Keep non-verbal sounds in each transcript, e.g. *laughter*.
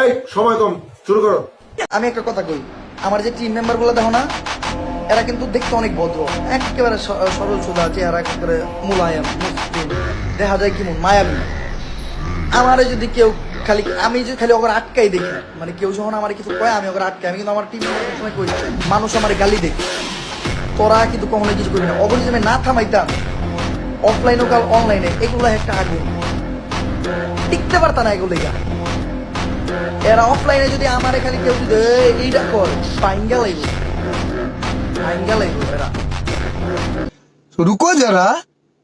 এই, সময় কম, শুরু করো। আমি একটা কথা কই, আমার যে টিম মেম্বারগুলো দেখো না, এরা কিন্তু দেখতে অনেক ভদ্র। একেবারে সরল সোজা চেহারা, একেবারে মুলায়ম দেখা যায় কেমন মায়াবী। আমারে যদি কেউ খালি, আমি যদি খালি ওকে আটকাই দেখি মানে কেউ যখন আমার কিছু কয়, আমি ওকে আটকাই, আমি কিন্তু আমার টিম কই, মানুষ আমার গালি দেখে তোরা কিন্তু কখনো কিছু করি না। অবশ্যই আমি না থামাইতাম অফলাইন হোক আর অনলাইনে এগুলো একটা আগুন। টিকতে পারতাম না এগুলো এরা অফলাইনে যদি আমার খালি কেউ যদি "এই, এইটা কর পাইঙ্গা লাগবে পাইঙ্গা লাগবে এরা रुको जरा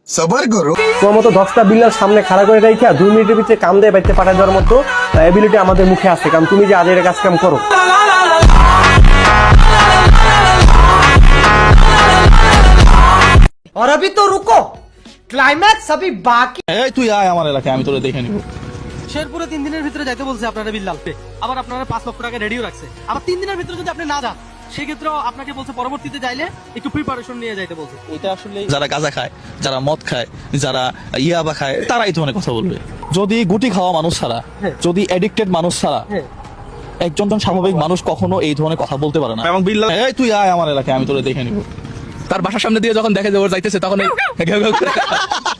सबर करो তোমার মতো দশটা বিল্লার সামনে খাড়া করে রেখে দুই মিনিটের ভিতরে কাম দিয়ে বাড়িতে পাঠা দেওয়ার মতো এবিলিটি আমাদের মুখে আছে কারণ তুমি যে আজের কাজ কাম করো और अभी तो रुको क्लाइमैक्स अभी बाकी এই তুই আয় আমার এলাকায় আমি তোরে দেখে নিব শেরপুরে তিন দিনের ভিতরে যাইতে বলছে আপনারা বিল্লাল আবার আপনারা পাঁচ লক্ষ টাকা রেডিও রাখছে। আবার তিন দিনের ভিতরে যদি আপনি না যান সেক্ষেত্রেও আপনাকে বলছে পরবর্তীতে যাইলে একটু প্রিপারেশন নিয়ে যাইতে বলছে। এটা আসলে যারা গাঁজা খায় যারা মদ খায় যারা ইয়াবা খায় তারা এই ধরনের কথা বলবে। যদি গুটি খাওয়া মানুষ ছাড়া যদি এডিক্টেড মানুষ ছাড়া একজন জন স্বাভাবিক মানুষ কখনো এই ধরনের কথা বলতে পারে না। এবং বিল্লাল এই তুই আয় আমার এলাকায় আমি তোরে দেখে নিব। তার বাসার সামনে দিয়ে যখন দেখে যে ওর যাইতেছে তখন ঘেউ ঘেউ *laughs*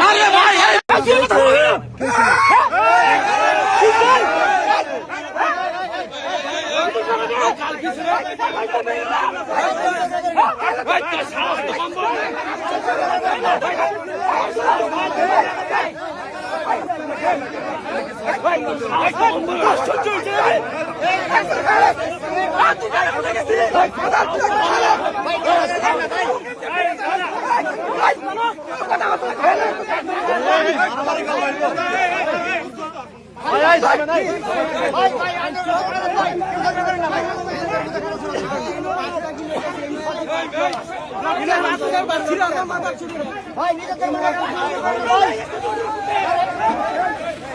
আরে ভাই ভাই ভাই নিজেদের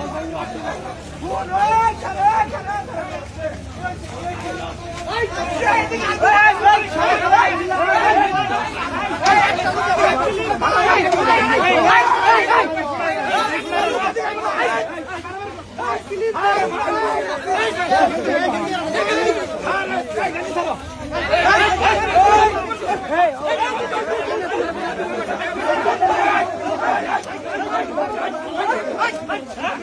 জন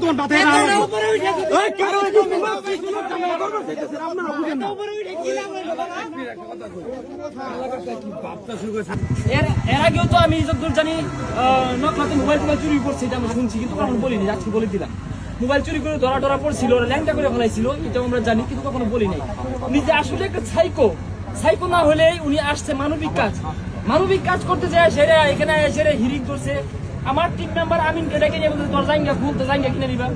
কন্টাক্ট আছে এর এর আগেও তো আমি যতদূর জানি নকলাতে মোবাইল চুরি করছি, এটা আমরা শুনছি, কিন্তু বলিনি আজকে বলে দিলাম। মোবাইল চুরি করে ধরা ধরা পড়ছিল ওরা ল্যাংটা করে ফেলাইছিল, এটা আমরা জানি, কিন্তু কখনো বলি নাই। নিজে আসলে একটা সাইকো সাইকো না হলে উনি আসছে মানবিক কাজ। মানবিক কাজ করতে যায় সেটা এখানে সেটা হিরিং করছে আমার টিম মেম্বার আমিনকে ডেকে নিয়ে বলছে, তোর জাইঙ্গা খুলতে জাইঙ্গা কিনে নিবা।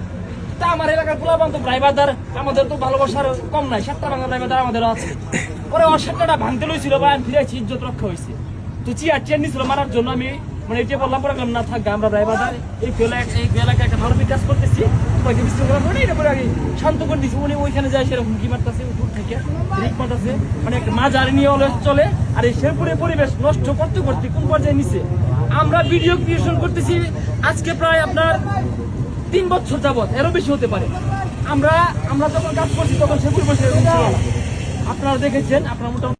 তা আমার এলাকার পোলাপান তো ড্রাইভারদার আমাদের তো ভালোবাসার কম নাই, সাতটা ভাঙা ড্রাইভারদার আমাদের আছে। পরে ওর সাতটা ভাঙতে লইছিল বা আমি ফিরেছি ইজ্জত রক্ষা হয়েছে তো চেয়ার চেয়ার নিছিল মারার জন্য, আমি মানে এটা বললাম পরে না থাকবে আমরা ড্রাইভারদার এই এলাকা এই এলাকায় একটা মানবিক কাজ করতেছি। বিশ্লেষণ করার পরে এটা পরে শান্ত করে দিছি। উনি ওইখানে যায়, সেরকম কি মারতেছে দূর থেকে রিক মারতেছে। মানে একটা মাঝারি নিয়ে অলওয়েজ চলে, আর এই শেরপুরের পরিবেশ নষ্ট করতে করতে কোন পর্যায়ে নিছে? আমরা ভিডিও ক্রিয়েশন করতেছি, আজকে প্রায় আপনার তিন বছর যাবত এরও বেশি হতে পারে। আমরা আমরা যখন কাজ করছি, তখন শেরপুর বসে আপনারা দেখেছেন, আপনারা মোটামুটি